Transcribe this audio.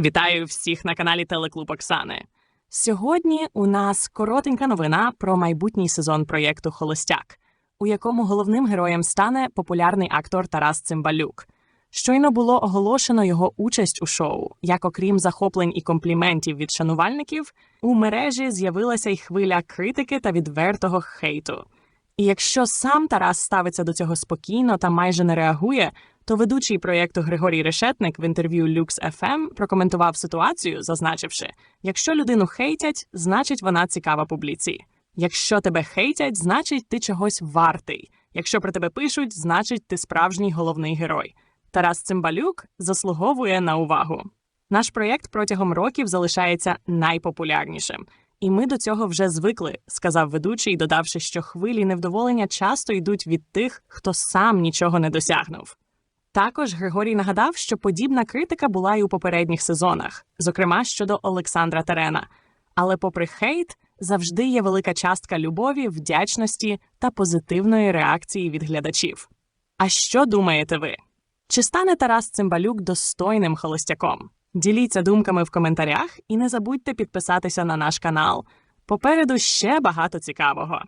Вітаю всіх на каналі Телеклуб Оксани. Сьогодні у нас коротенька новина про майбутній сезон проєкту Холостяк, у якому головним героєм стане популярний актор Тарас Цимбалюк. Щойно було оголошено його участь у шоу. Як окрім захоплень і компліментів від шанувальників, у мережі з'явилася й хвиля критики та відвертого хейту. І якщо сам Тарас ставиться до цього спокійно та майже не реагує, то ведучий проєкту Григорій Решетник в інтерв'ю Lux FM прокоментував ситуацію, зазначивши: якщо людину хейтять, значить вона цікава публіці. Якщо тебе хейтять, значить ти чогось вартий. Якщо про тебе пишуть, значить ти справжній головний герой. Тарас Цимбалюк заслуговує на увагу. Наш проєкт протягом років залишається найпопулярнішим. І ми до цього вже звикли, сказав ведучий, додавши, що хвилі невдоволення часто йдуть від тих, хто сам нічого не досягнув. Також Григорій нагадав, що подібна критика була і у попередніх сезонах, зокрема щодо Олександра Терена. Але, попри хейт, завжди є велика частка любові, вдячності та позитивної реакції від глядачів. А що думаєте ви? Чи стане Тарас Цимбалюк достойним холостяком? Діліться думками в коментарях і не забудьте підписатися на наш канал. Попереду ще багато цікавого.